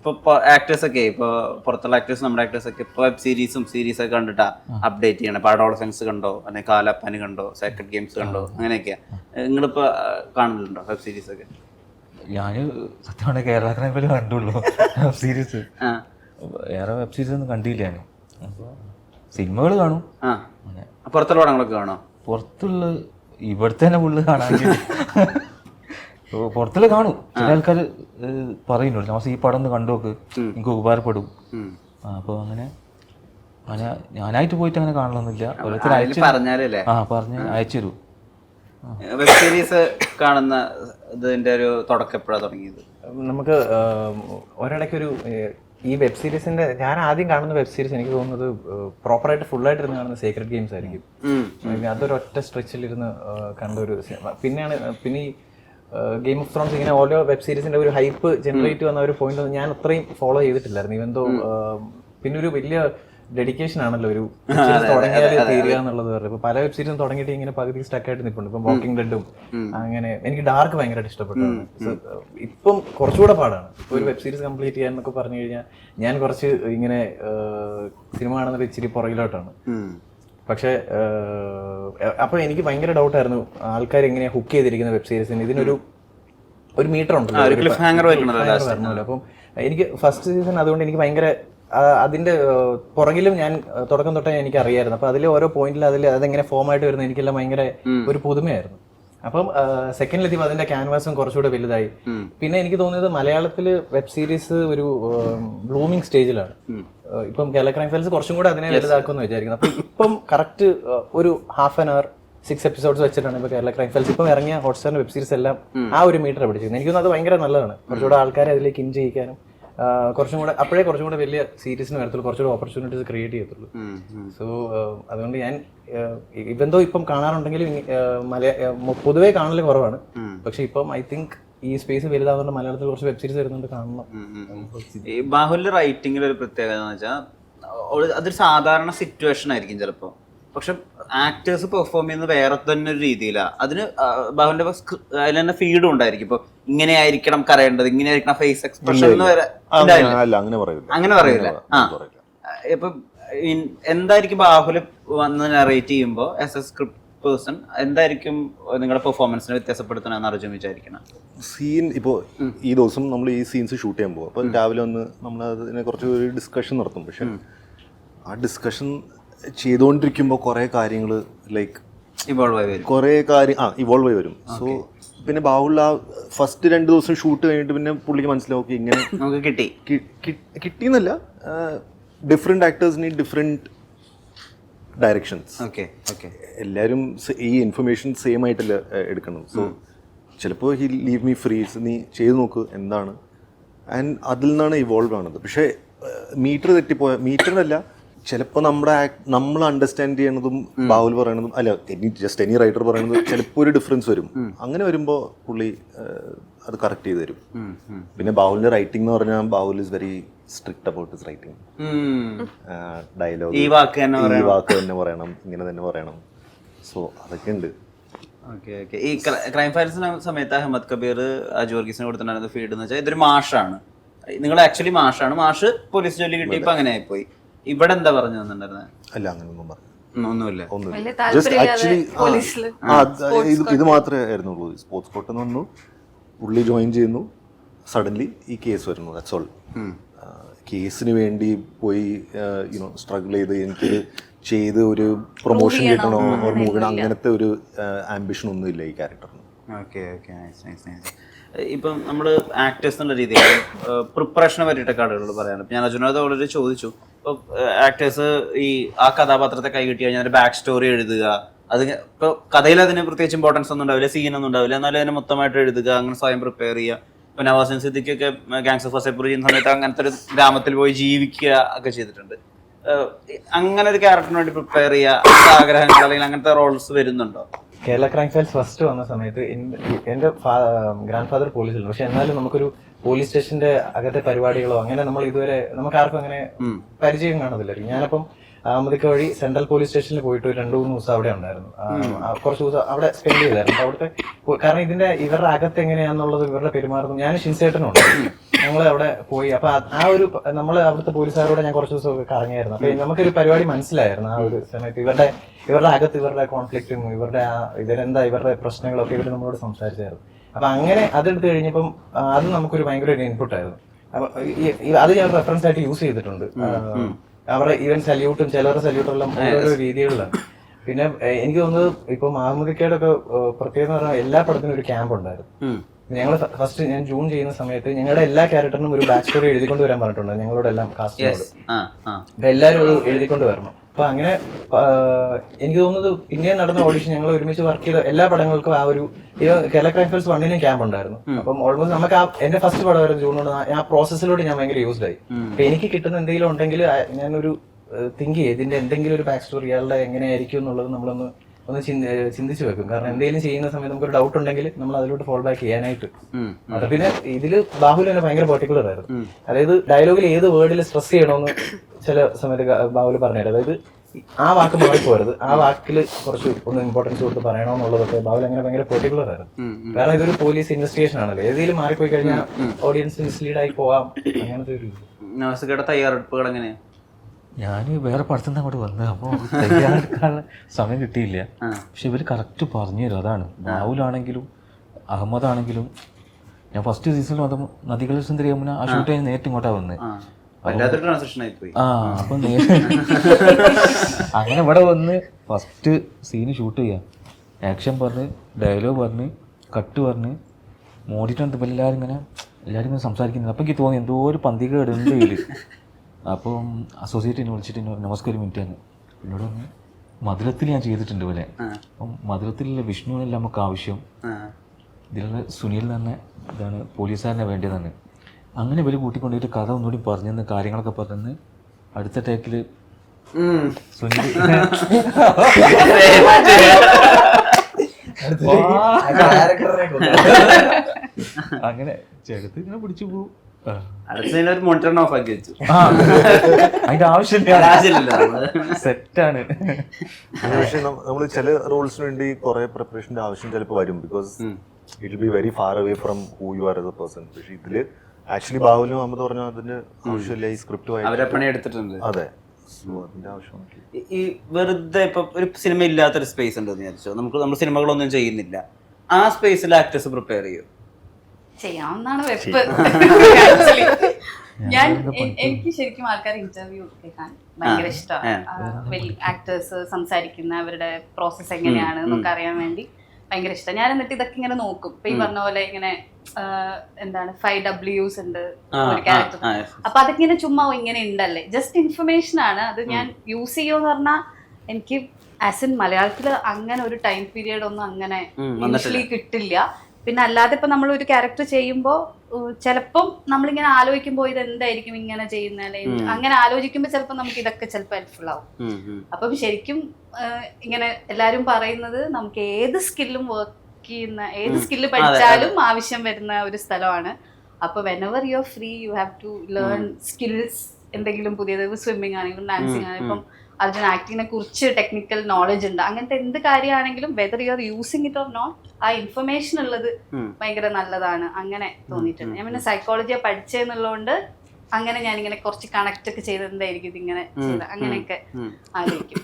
ഇപ്പൊ ആക്ടേഴ്സ് ഒക്കെ ഇപ്പൊ പുറത്തുള്ള ആക്ടേഴ്സ് നമ്മുടെ ആക്ടേഴ്സ് ഒക്കെ ഇപ്പൊ വെബ് സീരീസും സീരീസ് ഒക്കെ കണ്ടിട്ടാ അപ്ഡേറ്റ് ചെയ്യണം. ഇപ്പൊ അഡോളസൻസ് കണ്ടോ? അല്ലെങ്കിൽ കാലപ്പനി കണ്ടോ? സേക്രഡ് ഗെയിംസ് കണ്ടോ? അങ്ങനെയൊക്കെയാ. നിങ്ങളിപ്പോ കാണുന്നുണ്ടോ വെബ് സീരീസ് ഒക്കെ? ഞാൻ സത്യമാണ് കേരള പോലെ കണ്ടുള്ളൂ. വെബ് സീരീസ് വേറെ വെബ് സീരീസ് ഒന്നും കണ്ടില്ല ഞാൻ സിനിമകൾ കാണും. പുറത്തുള്ള പടങ്ങളൊക്കെ കാണോ പുറത്തുള്ള ഇവിടുത്തെ തന്നെ ഫുള്ള് കാണാമെങ്കിൽ പുറത്തുള്ള കാണും. ചില ആൾക്കാർ പറയുന്നുണ്ട്. നമ്മൾ ഈ പടം ഒന്ന് കണ്ടുനോക്ക് എനിക്ക് ഉപകാരപ്പെടും. അപ്പൊ അപ്പോൾ അങ്ങനെ അങ്ങനെ ഞാനായിട്ട് പോയിട്ട് അങ്ങനെ കാണണമെന്നില്ല ഓരോരുത്തർ അയച്ചു ആ പറഞ്ഞ് അയച്ചു തരൂ. വെബ് സീരീസ് കാണുന്ന ഇതിന്റെ ഒരു തുടക്കം എപ്പോഴാ തുടങ്ങിയത്? നമുക്ക് ഒരിടയ്ക്ക് ഒരു ഈ വെബ് സീരീസിന്റെ ഞാൻ ആദ്യം കാണുന്ന വെബ് സീരീസ് എനിക്ക് തോന്നുന്നത് പ്രോപ്പറായിട്ട് ആയിട്ട് ഇരുന്ന് കാണുന്ന സീക്രട്ട് ഗെയിംസ് ആയിരിക്കും. ഉം. Maybe അതൊരു ഒറ്റ സ്ട്രെച്ചിൽ ഇരുന്ന് കണ്ട ഒരു സിനിമ. പിന്നെയാണ് പിന്നെ ഈ ഗെയിം ഓഫ് ത്രോൺസ് ഇങ്ങനെ ഓരോ വെബ് സീരീസിന്റെ ഒരു ഹൈപ്പ് ജനറേറ്റ് വന്ന ഒരു പോയിന്റ് ഞാൻ അത്രയും ഫോളോ ചെയ്തിട്ടില്ലായിരുന്നു. ഇവന്തോ പിന്നെ ഒരു വലിയ ഡെഡിക്കേഷൻ ആണല്ലോ ഒരു തുടങ്ങിയാൽ തീരുക എന്നുള്ളത് പറയുന്നത് ഇപ്പൊ പല വെബ് സീരീസും തുടങ്ങിയിട്ട് ഇങ്ങനെ പകുതി സ്റ്റക്ക് ആയിട്ട് നിൽപ്പുണ്ട്. ഇപ്പം വാക്കിംഗ് ഡെഡും അങ്ങനെ എനിക്ക് ഡാർക്ക് ഭയങ്കരമായിട്ട് ഇഷ്ടപ്പെട്ടു ഇപ്പം കുറച്ചുകൂടെ പാടാണ്. ഇപ്പൊ ഒരു വെബ് സീരീസ് കംപ്ലീറ്റ് ചെയ്യാൻ എന്നൊക്കെ പറഞ്ഞു കഴിഞ്ഞാൽ ഞാൻ കുറച്ച് ഇങ്ങനെ സിനിമ കാണുന്നത് ഇച്ചിരി പുറകിലോട്ടാണ്. പക്ഷേ അപ്പോൾ എനിക്ക് ഭയങ്കര ഡൗട്ടായിരുന്നു ആൾക്കാർ എങ്ങനെയാ ഹുക്ക് ചെയ്തിരിക്കുന്ന വെബ് സീരീസിന് ഇതിനൊരു ഒരു മീറ്റർ ഉണ്ടല്ലോ. അപ്പം എനിക്ക് ഫസ്റ്റ് സീസൺ അതുകൊണ്ട് എനിക്ക് ഭയങ്കര അതിന്റെ പുറകിലും ഞാൻ തുടക്കം തൊട്ടേ എനിക്ക് അറിയായിരുന്നു അപ്പൊ അതിലെ ഓരോ പോയിന്റിൽ അതിൽ അതെങ്ങനെ ഫോം ആയിട്ട് വരുന്നത് എനിക്കെല്ലാം ഭയങ്കര ഒരു പുതുമയായിരുന്നു. അപ്പം സെക്കൻഡിലെത്തിയപ്പോൾ അതിന്റെ ക്യാൻവാസും കുറച്ചുകൂടെ വലുതായി. പിന്നെ എനിക്ക് തോന്നിയത് മലയാളത്തിൽ വെബ് സീരീസ് ഒരു ബ്ലൂമിങ് സ്റ്റേജിലാണ് ഇപ്പം കേരള ക്രൈം ഫയൽസ് കുറച്ചും കൂടെ അതിനെ വലുതാക്കുമെന്ന് വിചാരിക്കുന്നു. അപ്പൊ ഇപ്പം കറക്റ്റ് ഒരു half an hour six episodes വെച്ചിട്ടാണ് ഇപ്പൊ കേരള ക്രൈം ഫയൽസ് ഇപ്പം ഇറങ്ങിയ ഹോട്ട്സ്റ്റാറിന്റെ വെബ് സീരീസ് എല്ലാം ആ ഒരു മീറ്റർ പിടിച്ചിരുന്നത് എനിക്ക് തോന്നുന്നത് അത് ഭയങ്കര നല്ലതാണ്. കുറച്ചുകൂടെ ആൾക്കാരെ അതിലേക്ക് ഇൻ ചെയ്യിക്കാനും കുറച്ചും കൂടെ അപ്പോഴേ കുറച്ചും കൂടെ വലിയ സീരീസിന് വരത്തുള്ളൂ. കുറച്ചുകൂടെ ഓപ്പർച്യൂണിറ്റീസ് ക്രിയേറ്റ് ചെയ്യത്തുള്ളൂ. സോ അതുകൊണ്ട് ഞാൻ ഇവന്തോ ഇപ്പം കാണാറുണ്ടെങ്കിലും മലയ പൊതുവേ കാണൽ കുറവാണ്. പക്ഷെ ഇപ്പം ഐ തിങ്ക് ഈ സ്പേസ് വലുതാവുന്ന മലയാളത്തിൽ കുറച്ച് വെബ് സീരീസ് വരുന്നുണ്ട് കാണണം. ഈ ബാഹുലിന്റെ റൈറ്റിംഗിൽ ഒരു പ്രത്യേകത എന്ന് വെച്ചാൽ അതൊരു സാധാരണ സിറ്റുവേഷൻ ആയിരിക്കും ചിലപ്പോൾ പക്ഷെ ആക്ടേഴ്സ് പെർഫോം ചെയ്യുന്നത് വേറെ തന്നെ ഒരു രീതിയിലാണ് അതിന് ബാബുവിന്റെ ബാഹുലിന്റെ അതിൽ തന്നെ ഫീഡും ഉണ്ടായിരിക്കും. ഇപ്പൊ ഇങ്ങനെ ആയിരിക്കണം കരയേണ്ടത് ഇങ്ങനെ ആയിരിക്കണം ഫേസ് എക്സ്പ്രഷൻ എന്ന് വരെ അങ്ങനെ പറയില്ല. അങ്ങനെ പറയില്ല. ആ. ഇപ്പൊ എന്തായിരിക്കും ബാഹുൽ വന്ന് നറേറ്റ് ചെയ്യുമ്പോൾ ആസ് എ സ്ക്രിപ്റ്റ് പേഴ്സൺ എന്തായിരിക്കും നിങ്ങളുടെ പെർഫോമൻസിനെ വ്യത്യാസപ്പെടുത്തണമെന്ന് അർജുൻ വിചാരിക്കണം? സീൻ ഇപ്പോൾ ഈ ദിവസം നമ്മൾ ഈ സീൻസ് ഷൂട്ട് ചെയ്യാൻ പോകും അപ്പോൾ രാവിലെ ഒന്ന് നമ്മൾ അതിനെ കുറച്ച് ഒരു ഡിസ്കഷൻ നടത്തും. പക്ഷെ ആ ഡിസ്കഷൻ ചെയ്തുകൊണ്ടിരിക്കുമ്പോൾ കുറേ കാര്യങ്ങൾ ലൈക്ക് ഇവോൾവ് ആയി വരും. കുറേ കാര്യം ആ ഇവോൾവ് ആയി വരും. സോ പിന്നെ ബാഹുൽ ആ ഫസ്റ്റ് രണ്ട് ദിവസം ഷൂട്ട് കഴിഞ്ഞിട്ട് പിന്നെ പുള്ളിക്ക് മനസ്സിലാവും "Okay, ഇങ്ങനെ നമുക്ക് കിട്ടി. കിട്ടിയെന്നല്ല ഡിഫറെന്റ് ആക്ടേഴ്സിന് ഡിഫറെന്റ് ഡയറക്ഷൻസ് ഓക്കെ ഓക്കെ എല്ലാവരും ഈ ഇൻഫർമേഷൻ സെയിം ആയിട്ടല്ല എടുക്കണം സോ ചിലപ്പോൾ ഹി ലീവ് മീ ഫ്രീസ് നീ ചെയ്ത് നോക്ക് എന്താണ്. ആൻഡ് അതിൽ നിന്നാണ് ഇവോൾവ് ആണത്. പക്ഷേ മീറ്റർ തെറ്റിപ്പോയ മീറ്ററിനല്ല ചിലപ്പോൾ നമ്മുടെ നമ്മൾ അണ്ടർസ്റ്റാൻഡ് ചെയ്യണതും ബാവുൽ പറയണതും അല്ല എനി ജസ്റ്റ് എനി റൈറ്റർ പറയണതും ചിലപ്പോൾ ഒരു ഡിഫറൻസ് വരും. അങ്ങനെ വരുമ്പോൾ പുള്ളി അത് കറക്റ്റ് ചെയ്ത് തരും. പിന്നെ ബാഹുലിന്റെ റൈറ്റിംഗ് എന്ന് പറഞ്ഞാൽ Bahul is very strict about his writing dialogue ഈ വാക്ക് തന്നെ ഈ വാക്ക് തന്നെ പറയണം ഇങ്ങനെ തന്നെ പറയണം. സോ അതൊക്കെ ഉണ്ട്. ഈ ക്രൈം ഫയൽസിന് സമയത്ത് അഹമ്മദ് കബീർ അജു വർഗീസിന് കൊടുത്തിട്ടുണ്ടായിരുന്ന ഫീൽഡ് എന്ന് വെച്ചാൽ ഇതൊരു മാഷാണ്. നിങ്ങൾ ആക്ച്വലി മാഷാണ്. മാഷ് പോലീസ് ജോലി കിട്ടിയപ്പോൾ അങ്ങനെ ആയിപ്പോയി. ഇവിടെ എന്താ പറഞ്ഞു തന്നിട്ടുണ്ടായിരുന്നത് അല്ല അങ്ങനെയൊന്നും പറഞ്ഞു ഒന്നുമില്ല. ഒന്നുമില്ല. ജസ്റ്റ് ആക്ച്വലി ഇത് ഇത് മാത്രമേ ആയിരുന്നുള്ളൂ. സ്പോർട്സ് കോട്ട് എന്ന് വന്നു പുള്ളി ജോയിൻ ചെയ്യുന്നു. സഡൻലി ഈ കേസ് വരുന്നു. ദാറ്റ്സ് ഓൾ കേസിന് വേണ്ടി പോയി യുനോ സ്ട്രഗിൾ ചെയ്ത് എനിക്ക് ചെയ്ത് ഒരു പ്രൊമോഷൻ കിട്ടണോ? മൂവ് ചെയ്യണം? അങ്ങനത്തെ ഒരു ആംബിഷൻ ഒന്നും ഇല്ല ഈ ക്യാരക്ടറിന് ഇപ്പം നമ്മൾ ആക്ടേഴ്സ് എന്നുള്ള രീതിയിൽ പ്രിപ്പറേഷനെ പറ്റിയിട്ടൊക്കെ ആളുകൾ പറയാറ് ഇപ്പം ഞാൻ അർജുനോട് ഓൾറെഡി ചോദിച്ചു. ഇപ്പൊ ആക്ടേഴ്സ് ഈ ആ കഥാപാത്രത്തെ കൈ കിട്ടി കഴിഞ്ഞാൽ ബാക്ക് സ്റ്റോറി എഴുതുക. അത് ഇപ്പോൾ കഥയിൽ അതിന് പ്രത്യേകിച്ച് ഇമ്പോർട്ടൻസ് ഒന്നും ഉണ്ടാവില്ല സീൻ ഒന്നും ഉണ്ടാവില്ല. എന്നാലും അതിനെ മൊത്തമായിട്ട് എഴുതുക അങ്ങനെ സ്വയം പ്രിപ്പയർ ചെയ്യുക. ഇപ്പം നവാസിൻ സിദ്ദിഖൊക്കെ ഗാങ്സ് ഓഫ് വസൈപ്പൂർ ചെയ്യുന്ന സമയത്ത് അങ്ങനത്തെ ഒരു ഗ്രാമത്തിൽ പോയി ജീവിക്കുക ഒക്കെ ചെയ്തിട്ടുണ്ട്. അങ്ങനെ ഒരു ക്യാരക്ടറിന് വേണ്ടി പ്രിപ്പയർ ചെയ്യുക ആഗ്രഹങ്ങൾ അല്ലെങ്കിൽ അങ്ങനത്തെ റോൾസ് വരുന്നുണ്ടോ? കേരള ക്രൈം ഫയൽസ് ഫസ്റ്റ് വന്ന സമയത്ത് എന്റെ എന്റെ ഗ്രാൻഡ് ഫാദർ പോലീസിലുണ്ട്. പക്ഷെ എന്നാലും നമുക്കൊരു പോലീസ് സ്റ്റേഷന്റെ അകത്തെ പരിപാടികളോ അങ്ങനെ നമ്മൾ ഇതുവരെ നമുക്ക് ആർക്കും അങ്ങനെ പരിചയം കാണത്തില്ലായിരിക്കും ഞാനപ്പം അമ്മതിക്ക വഴി സെൻട്രൽ പോലീസ് സ്റ്റേഷനിൽ പോയിട്ട് ഒരു രണ്ടു മൂന്ന് ദിവസം അവിടെ ഉണ്ടായിരുന്നു. കുറച്ച് ദിവസം അവിടെ സ്പെൻഡ് ചെയ്തായിരുന്നു. അവിടുത്തെ കാരണം ഇതിന്റെ ഇവരുടെ അകത്ത് എങ്ങനെയാന്നുള്ളത് ഇവരുടെ പെരുമാറുന്നത് ഞാൻ ഷിൻസേട്ടനുണ്ട് ഞങ്ങൾ അവിടെ പോയി. അപ്പൊ ആ- ഒരു നമ്മൾ അവിടുത്തെ പോലീസുകാരോട് ഞാൻ കുറച്ച് ദിവസമൊക്കെ കറങ്ങിയായിരുന്നു. അപ്പൊ നമുക്കൊരു പരിപാടി മനസ്സിലായിരുന്നു ആ ഒരു സമയത്ത്. ഇവരുടെ ഇവരുടെ അകത്ത് ഇവരുടെ കോൺഫ്ലിക്റ്റും ഇവരുടെ ആ ഇതിലെന്താ ഇവരുടെ പ്രശ്നങ്ങളൊക്കെ ഇവർ നമ്മളോട് സംസാരിച്ചായിരുന്നു. അപ്പൊ അങ്ങനെ അതെടുത്ത് കഴിഞ്ഞപ്പം അത് നമുക്കൊരു ഭയങ്കര ഒരു ഇൻപുട്ട് ആയിരുന്നു. അപ്പൊ അത് ഞാൻ റെഫറൻസ് ആയിട്ട് യൂസ് ചെയ്തിട്ടുണ്ട്. അവരുടെ ഈവൻ സല്യൂട്ടും ചിലവരുടെ സല്യൂട്ടും എല്ലാം ഓരോരോ രീതികളിലാണ്. പിന്നെ എനിക്ക് തോന്നുന്നത് ഇപ്പൊ മാഹമുദിക്കയുടെ ഒക്കെ പ്രത്യേകത പറഞ്ഞാൽ എല്ലാ പടത്തിനും ഒരു ക്യാമ്പ് ഉണ്ടായിരുന്നു. ഞങ്ങൾ ഫസ്റ്റ് ഞാൻ ജൂൺ ചെയ്യുന്ന സമയത്ത് ഞങ്ങളുടെ എല്ലാ ക്യാരക്ടറിനും ഒരു ബാക്ക് സ്റ്റോറി എഴുതിക്കൊണ്ട് വരാൻ പറഞ്ഞിട്ടുണ്ട്. ഞങ്ങളോട് എല്ലാം കാസ്റ്റിനോട് അപ്പൊ എല്ലാവരും അത് എഴുതിക്കൊണ്ട് വരണം. അപ്പൊ അങ്ങനെ എനിക്ക് തോന്നുന്നത് പിന്നെയും നടന്ന ഓഡിഷൻ ഞങ്ങൾ ഒരുമിച്ച് വർക്ക് ചെയ്ത എല്ലാ പടങ്ങൾക്കും ആ ഒരു ഈ കേരള ക്രൈം ഫൈൽസ് വണ്ണിനും ക്യാമ്പ് ഉണ്ടായിരുന്നു. അപ്പം ഓൾമോസ്റ്റ് നമുക്ക് ആ എന്റെ ഫസ്റ്റ് പടമായിരുന്നു ജൂൺ കൊണ്ട് ആ പ്രോസസ്സിലൂടെ ഞാൻ ഭയങ്കര യൂസ്ഡ് ആയി. അപ്പൊ എനിക്ക് കിട്ടുന്ന എന്തെങ്കിലും ഉണ്ടെങ്കിൽ ഞാനൊരു തിങ്ക് ചെയ്യും. ഇതിന്റെ എന്തെങ്കിലും ഒരു ബാക്ക് സ്റ്റോറി ഇയാളുടെ എങ്ങനെയായിരിക്കും എന്നുള്ളത് നമ്മളൊന്ന് ഒന്ന് ചിന്തിച്ചു വെക്കും. കാരണം എന്തെങ്കിലും ചെയ്യുന്ന സമയത്ത് നമുക്ക് ഒരു ഡൗട്ട് ഉണ്ടെങ്കിൽ നമ്മൾ അതിലോട്ട് ഫോൾ ബാക്ക് ചെയ്യാനായിട്ട്. അത് പിന്നെ ഇതിൽ ബാഹുൽ തന്നെ ഭയങ്കര പെർട്ടിക്കുലർ ആയിരുന്നു. അതായത് ഡയലോഗിൽ ഏത് വേർഡിൽ സ്ട്രെസ് ചെയ്യണമെന്ന് ചില സമയത്ത് ബാഹുൽ പറഞ്ഞുതരും അതായത് ആ വാക്ക് മാറിപ്പോരുത്. ആ വാക്കിൽ കുറച്ച് ഒന്ന് ഇമ്പോർട്ടൻസ് കൊടുത്ത് പറയണമെന്നുള്ളതൊക്കെ ബാബുൽ അങ്ങനെ ഭയങ്കര പെർട്ടിക്കുലർ ആയിരുന്നു. കാരണം ഇതൊരു പോലീസ് ഇൻവെസ്റ്റിഗേഷൻ ആണല്ലോ. ഏതെങ്കിലും മാറിപ്പോയി കഴിഞ്ഞാൽ ഓഡിയൻസ് മിസ്ലീഡ് ആയി പോവാം. അങ്ങനത്തെ ഒരു തയ്യാറെടുപ്പുകൾ എങ്ങനെയാ ഞാൻ വേറെ പടത്തുനിന്ന് അങ്ങോട്ട് വന്നത്. അപ്പോൾ തയ്യാറെടുക്കാനുള്ള സമയം കിട്ടിയില്ല. പക്ഷെ ഇവർ കറക്റ്റ് പറഞ്ഞു തരും. അതാണ്. രാഹുലാണെങ്കിലും അഹമ്മദ് ആണെങ്കിലും ഞാൻ ഫസ്റ്റ് സീസണിൽ വന്നപ്പോൾ നദികൾ സുന്ദരി യമുന ആ ഷൂട്ട് കഴിഞ്ഞ് നേരിട്ട് ഇങ്ങോട്ടാണ് വന്നത് ആ. അപ്പൊ അങ്ങനെ ഇവിടെ വന്ന് ഫസ്റ്റ് സീന് ഷൂട്ട് ചെയ്യാം. ആക്ഷൻ പറഞ്ഞ് ഡയലോഗ് പറഞ്ഞ് കട്ട് പറഞ്ഞ് മോഡിട്ടുണ്ട് ഇപ്പം എല്ലാവരും ഇങ്ങനെ എല്ലാവരും ഇങ്ങനെ സംസാരിക്കുന്നത് അപ്പം എനിക്ക് തോന്നി എന്തോ ഒരു പന്തികേട് ഉണ്ട് ഇതിൽ അപ്പം അസോസിയേറ്റ് എന്നെ വിളിച്ചിട്ട് എന്നോട് നമസ്കാരം മിനിറ്റ് ആണ് എന്നോട് പറഞ്ഞു മധുരത്തിൽ ഞാൻ ചെയ്തിട്ടുണ്ട് പോലെ അപ്പം മധുരത്തിലുള്ള വിഷ്ണുവിനല്ല നമുക്ക് ആവശ്യം. ഇതിലുള്ള സുനിൽ തന്നെ ഇതാണ് പോലീസുകാരനെ വേണ്ടതാണ് അങ്ങനെ വലിയ കൂട്ടിക്കൊണ്ടിട്ട് കഥ ഒന്നുകൂടി പറഞ്ഞെന്ന് കാര്യങ്ങളൊക്കെ പറഞ്ഞെന്ന് അടുത്ത ടേക്കിൽ. സുനിൽ. അങ്ങനെ ചെറുത്ത് ഇങ്ങനെ പിടിച്ചു പോകും ഒരു മോണിറ്റർ ഓഫ് ആക്കി വെച്ചു. അതിന്റെ ആവശ്യമില്ല. സെറ്റാണ് പക്ഷേ നമ്മൾ ചില റോൾസിന് വേണ്ടി കുറെ പ്രിപ്പറേഷന്റെ ആവശ്യം ചിലപ്പോൾ വരും because it be very far away from who you are as a person പക്ഷേ ഇതിൽ ആക്ച്വലി ബാഹുലും അഹമ്മദ് പറഞ്ഞ അതിന്റെ ആവശ്യമില്ല ഈ സ്ക്രിപ്റ്റ് അവരെ പണി എടുത്തിട്ടുണ്ട്. അതെ. ഈ വെറുതെ ഇപ്പൊ ഒരു സിനിമ ഇല്ലാത്തൊരു സ്പേസ് ഉണ്ടെന്ന് വിചാരിച്ചോ? നമുക്ക് നമ്മൾ സിനിമകളൊന്നും ചെയ്യുന്നില്ല. ആ സ്പേസിൽ ആക്ടേഴ്സ് പ്രിപ്പയർ ചെയ്യും? ചെയ്യാവുന്നതാണ് വെപ്പ്. ഞാൻ എനിക്ക് ശരിക്കും ആൾക്കാർ ഇന്റർവ്യൂ കേൾക്കാൻ ഭയങ്കര ഇഷ്ടമാണ് ആക്ടേഴ്സ് സംസാരിക്കുന്ന അവരുടെ പ്രോസസ്സ് എങ്ങനെയാണ് എന്നൊക്കെ അറിയാൻ വേണ്ടി ഭയങ്കര ഇഷ്ടം. ഞാൻ എന്നിട്ട് ഇതൊക്കെ ഇങ്ങനെ നോക്കും. ഇപ്പൊ ഈ പറഞ്ഞ പോലെ ഇങ്ങനെ എന്താണ് ഫൈവ് ഡബ്ല്യൂസ് ഉണ്ട് ഒരു ക്യാരക്ടർ അപ്പൊ അതൊക്കെ ഇങ്ങനെ ചുമ്മാ ഇങ്ങനെ ഉണ്ടല്ലേ? ജസ്റ്റ് ഇൻഫർമേഷൻ ആണ്. അത് ഞാൻ യൂസ് ചെയ്യുമെന്ന് പറഞ്ഞാൽ എനിക്ക് ആസ് ഇൻ മലയാളത്തിൽ അങ്ങനെ ഒരു ടൈം പീരീഡ് ഒന്നും അങ്ങനെ കിട്ടില്ല. പിന്നെ അല്ലാതെ ഇപ്പൊ നമ്മൾ ഒരു ക്യാരക്ടർ ചെയ്യുമ്പോൾ ചിലപ്പം നമ്മളിങ്ങനെ ആലോചിക്കുമ്പോൾ ഇത് എന്തായിരിക്കും ഇങ്ങനെ ചെയ്യുന്ന? അല്ലെങ്കിൽ അങ്ങനെ ആലോചിക്കുമ്പോൾ ചിലപ്പോൾ നമുക്ക് ഇതൊക്കെ ചിലപ്പോൾ ഹെൽപ്ഫുൾ ആവും. അപ്പം ശരിക്കും ഇങ്ങനെ എല്ലാവരും പറയുന്നത് നമുക്ക് ഏത് സ്കില്ലും വർക്ക് ചെയ്യുന്ന ഏത് സ്കില്ല് പഠിച്ചാലും ആവശ്യം വരുന്ന ഒരു സ്ഥലമാണ്. അപ്പൊ whenever you are free you have to learn skills എന്തെങ്കിലും പുതിയത് സ്വിമ്മിങ് ആണെങ്കിലും ഡാൻസിങ് ആണെങ്കിലും ഇപ്പം അർജുൻ ആക്ടിങ്ങിനെ കുറിച്ച് ടെക്നിക്കൽ നോളജ് ഉണ്ട്. അങ്ങനത്തെ എന്ത് കാര്യമാണെങ്കിലും whether you are using it or not ആ ഇൻഫർമേഷൻ ഉള്ളത് ഭയങ്കര നല്ലതാണ്. അങ്ങനെ തോന്നിയിട്ടുണ്ട്. ഞാൻ പിന്നെ സൈക്കോളജിയാണ് പഠിച്ചതെന്നുള്ളതുകൊണ്ട് അങ്ങനെ ഞാനിങ്ങനെ കുറച്ച് കണക്ട് ഒക്കെ ചെയ്ത്. എന്തായിരിക്കും ഇതിങ്ങനെ അങ്ങനെയൊക്കെ ആലോചിക്കും.